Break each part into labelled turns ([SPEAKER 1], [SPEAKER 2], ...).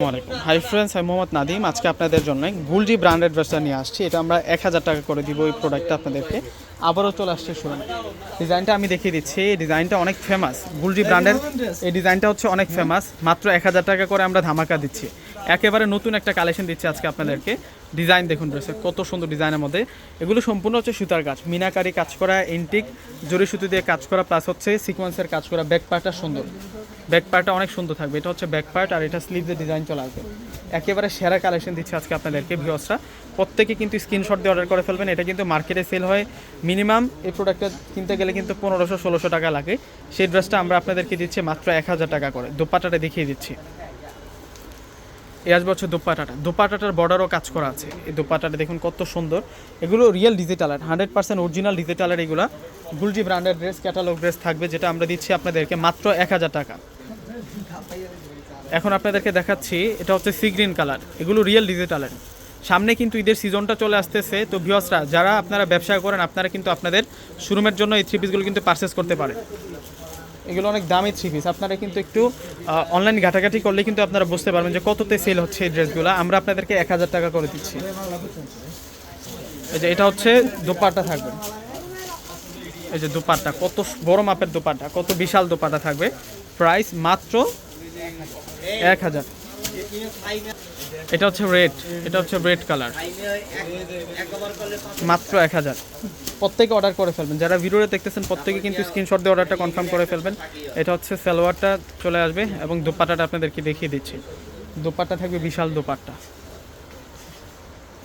[SPEAKER 1] আসসালামাইকুম hi friends আমি মোহাম্মদ নাদিম আজকে আপনাদের জন্য গুলজি ব্র্যান্ডেড ড্রেসটা নিয়ে আসছি। এটা আমরা এক হাজার টাকা করে দিব এই প্রোডাক্টটা আপনাদেরকে। আবারও চলে আসছে, শুনুন। ডিজাইনটা আমি দেখিয়ে দিচ্ছি। এই ডিজাইনটা অনেক ফেমাস গুলজি ব্র্যান্ডের এই ডিজাইনটা হচ্ছে অনেক ফেমাস মাত্র এক হাজার টাকা করে আমরা ধামাকা দিচ্ছি। একেবারে নতুন একটা কালেকশন দিচ্ছি আজকে আপনাদেরকে। ডিজাইন দেখুন ড্রেসের কত সুন্দর ডিজাইনের মধ্যে। এগুলো সম্পূর্ণ হচ্ছে সুতার কাজ। মিনাকারি কাজ করা এন্টিক জরি সুতো দিয়ে কাজ করা প্লাস হচ্ছে সিকোয়েন্সের কাজ করা। ব্যাক সুন্দর। ব্যাক পার্টটা অনেক সুন্দর থাকবে। এটা হচ্ছে ব্যাক পার্ট আর এটা স্লিভের ডিজাইন চলে আসবে। একেবারে সেরা কালেকশন দিচ্ছে আজকে আপনাদেরকে ভিউসরা প্রত্যেকে কিন্তু স্ক্রিনশট দিয়ে অর্ডার করে ফেলবেন। এটা কিন্তু মার্কেটে সেল হয় মিনিমাম এই প্রোডাক্টটা কিনতে গেলে কিন্তু পনেরোশো, ষোলোশো টাকা লাগে। সেই ড্রেসটা আমরা আপনাদেরকে দিচ্ছি মাত্র এক হাজার টাকা করে। দোপাটাটা দেখিয়ে দিচ্ছি। এ আসবে হচ্ছে দোপাটাটা। দোপাটাটার বর্ডারও কাজ করা আছে। এই দোপাটাটা দেখুন কত সুন্দর। এগুলো রিয়েল ডিজিটালের হান্ড্রেড পার্সেন্ট অরিজিনাল ডিজিটালের এগুলো। গুলজি ব্র্যান্ডের ড্রেস ক্যাটালগ ড্রেস থাকবে, যেটা আমরা দিচ্ছি আপনাদেরকে মাত্র এক হাজার টাকা। এখন আপনাদেরকে দেখাচ্ছি, এটা হচ্ছে সি গ্রিন কালার এগুলো রিয়েল ডিজিটালের সামনে কিন্তু ঈদের সিজনটা চলে আসতেছে, তো ভিওসরা যারা আপনারা ব্যবসা করেন, আপনারা কিন্তু আপনাদের শোরুমের জন্য এই থ্রি পিসগুলো কিন্তু পারচেস করতে পারেন। এগুলো অনেক দামি থ্রি পিস আপনারা কিন্তু একটু অনলাইন ঘাটাঘাটি করলে কিন্তু আপনারা বুঝতে পারবেন যে কততে সেল হচ্ছে এই ড্রেসগুলো আমরা আপনাদেরকে এক হাজার টাকা করে দিচ্ছি। এই যে এটা হচ্ছে দোপাট্টা থাকবে। এই যে দোপাট্টা, কত বড় মাপের দোপাট্টা, কত বিশাল দোপাট্টা থাকবে। প্রাইস মাত্র এক হাজার। এটা হচ্ছে রেড এটা হচ্ছে রেড কালার মাত্র এক হাজার। প্রত্যেকে অর্ডার করে ফেলবেন। যারা ভিডিওতে দেখতেছেন, প্রত্যেকে কিন্তু স্ক্রিনশট দিয়ে অর্ডারটা কনফার্ম করে ফেলবেন। এটা হচ্ছে সালোয়ারটা চলে আসবে এবং দোপাট্টাটা আপনাদেরকে দেখিয়ে দিচ্ছি। দোপাট্টা থাকবে বিশাল দোপাট্টা।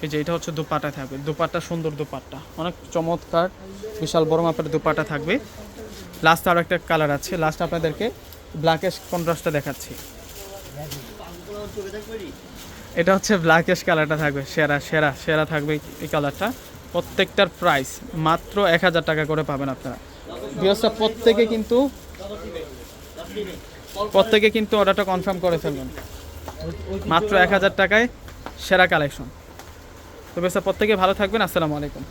[SPEAKER 1] এই যে এটা হচ্ছে দোপাট্টা থাকবে। দোপাট্টা সুন্দর দোপাট্টা। অনেক চমৎকার, বিশাল বড় মাপের দোপাট্টা থাকবে। লাস্ট আরও একটা কালার আছে। লাস্ট আপনাদেরকে ব্ল্যাকেশ কন্ট্রাস্টটা দেখাচ্ছি। এটা হচ্ছে ব্ল্যাকেশ কালারটা থাকবে, সেরা সেরা সেরা থাকবে এই কালারটা প্রত্যেকটার প্রাইস মাত্র এক হাজার টাকা করে পাবেন আপনারা। বিয়সটা প্রত্যেকে কিন্তু প্রত্যেকে কিন্তু অর্ডারটা কনফার্ম করে ফেলবেন। মাত্র এক হাজার টাকায় সেরা কালেকশন তো বেশ প্রত্যেকে ভালো থাকবেন। আসসালামু আলাইকুম।